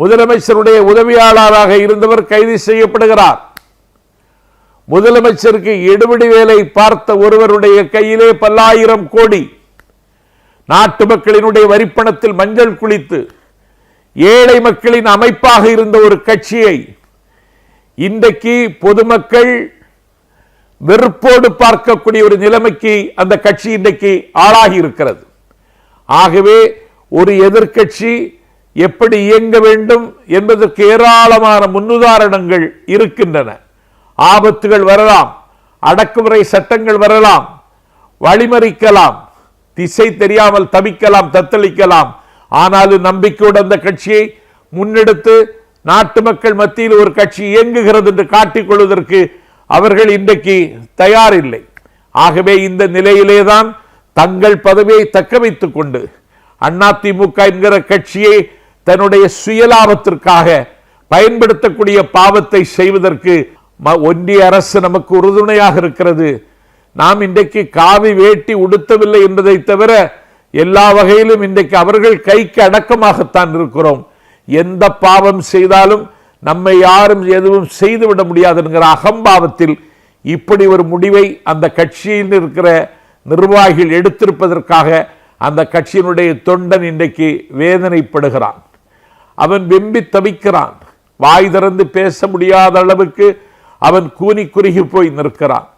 முதலமைச்சருடைய உதவியாளராக இருந்தவர் கைது செய்யப்படுகிறார். முதலமைச்சருக்கு எடுபடி வேலை பார்த்த ஒருவருடைய கையிலே பல்லாயிரம் கோடி. நாட்டு மக்களினுடைய வரிப்பணத்தில் மஞ்சள் குளித்து ஏழை மக்களின் அமைப்பாக இருந்த ஒரு கட்சியை இன்றைக்கு பொதுமக்கள் வெறுப்போடு பார்க்கக்கூடிய ஒரு நிலைமைக்கு அந்த கட்சி இன்றைக்கு ஆளாகி இருக்கிறது. ஆகவே ஒரு எதிர்கட்சி எப்படி இயங்க வேண்டும் என்பதற்கு ஏராளமான முன்னுதாரணங்கள் இருக்கின்றன. ஆபத்துகள் வரலாம் அடக்குமுறை சட்டங்கள் வரலாம் வழிமறிக்கலாம் திசை தெரியாமல் தவிக்கலாம் தத்தளிக்கலாம். ஆனாலும் நம்பிக்கையோடு அந்த கட்சியை முன்னெடுத்து நாட்டு மக்கள் மத்தியில் ஒரு கட்சி இயங்குகிறது என்று காட்டிக்கொள்வதற்கு அவர்கள் இன்றைக்கு தயாரில்லை. ஆகவே இந்த நிலையிலேதான் தங்கள் பதவியை தக்க வைத்துக் கொண்டு அதிமுக என்கிற கட்சியை தன்னுடைய சுயலாபத்திற்காக பயன்படுத்தக்கூடிய பாவத்தை செய்வதற்கு ம- ஒன்றிய அரசு நமக்கு உறுதுணையாக இருக்கிறது. நாம் இன்றைக்கு காவி வேட்டி உடுத்தவில்லை என்பதை தவிர எல்லா வகையிலும் இன்றைக்கு அவர்கள் கைக்கு அடக்கமாகத்தான் இருக்கிறோம். எந்த பாவம் செய்தாலும் நம்மை யாரும் எதுவும் செய்துவிட முடியாது என்கிற அகம்பாவத்தில் இப்படி ஒரு முடிவை அந்த கட்சியில் இருக்கிற நிர்வாகிகள் எடுத்திருப்பதற்காக அந்த கட்சியினுடைய தொண்டன் இன்றைக்கு வேதனைப்படுகிறான். அவன் வெம்பி தவிக்கிறான். வாய் திறந்து பேச முடியாத அளவுக்கு அவன் கூனி குறுகி போய் நிற்கிறான்.